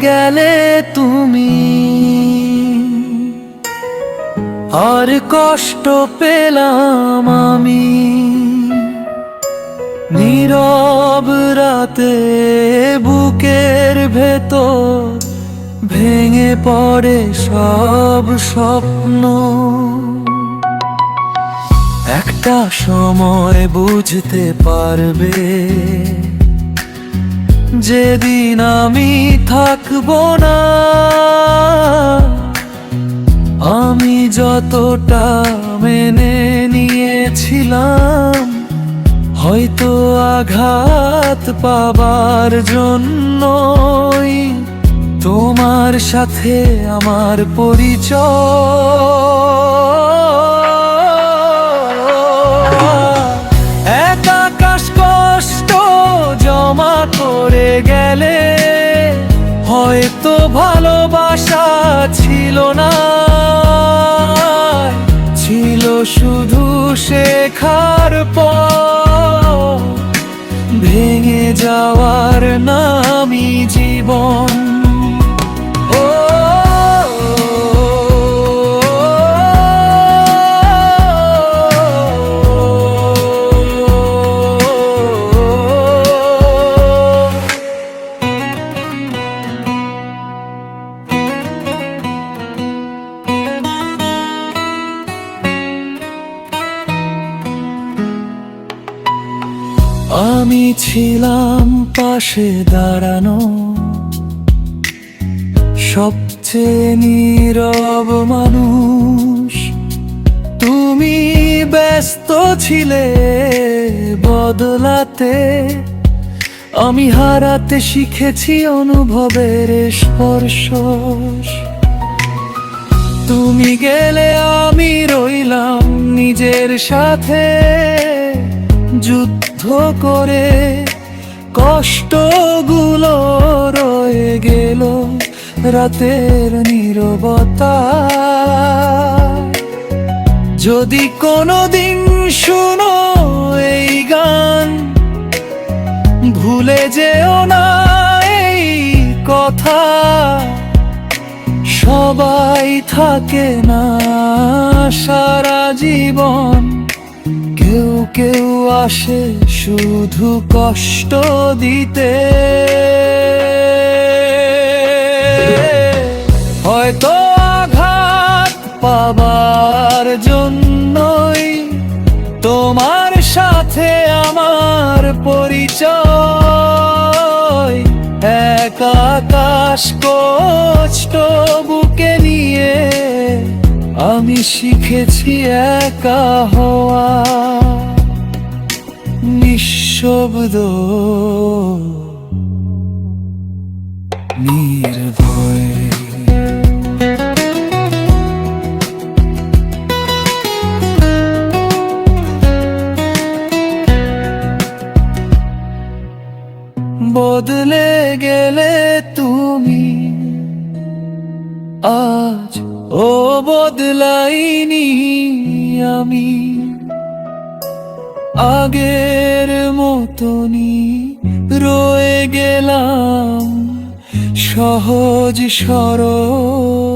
গেলে তুমি। আর কষ্ট পেলাম আমি। নীরব রাতে বুকের ভেতর ভেঙে পড়ে সব স্বপ্ন। একটা সময় বুঝতে পারবে যেদিন আমি থাকব না, আমি যতটা মেনে নিয়েছিলাম, হয়তো আঘাত পাবার জন্যই তোমার সাথে আমার পরিচয়। ভালোবাসা ছিল না। ছিল শুধু শেখার পর ভেঙে যাওয়ার নামই জীবন। আমি ছিলাম পাশে দাঁড়ানো। সবচেয়ে নীরব মানুষ। তুমি ব্যস্ত ছিলে বদলাতে। আমি হারাতে শিখেছি অনুভবের স্পর্শ। তুমি গেলে আমি রইলাম নিজের সাথে। যুদ্ধ করে কষ্টগুলো রয়ে গেল রাতের নিরবতা। যদি কোনোদিন শুনো এই গান, ভুলে যেও না এই কথা। সবাই থাকে না সারা জীবন। কেউ কেউ আসে শুধু কষ্ট দিতে। হয়তো আঘাত পাবার জন্যই তোমার সাথে আমার পরিচয়। এক আকাশ কষ্ট বুকে নিয়ে আমি শিখেছি একা হওয়া। নির্ভয়। বদলে গেলে তুমি আজ ও বদলাইনি আমি। আগের মতনই রয়ে গেলাম সহজ সরল।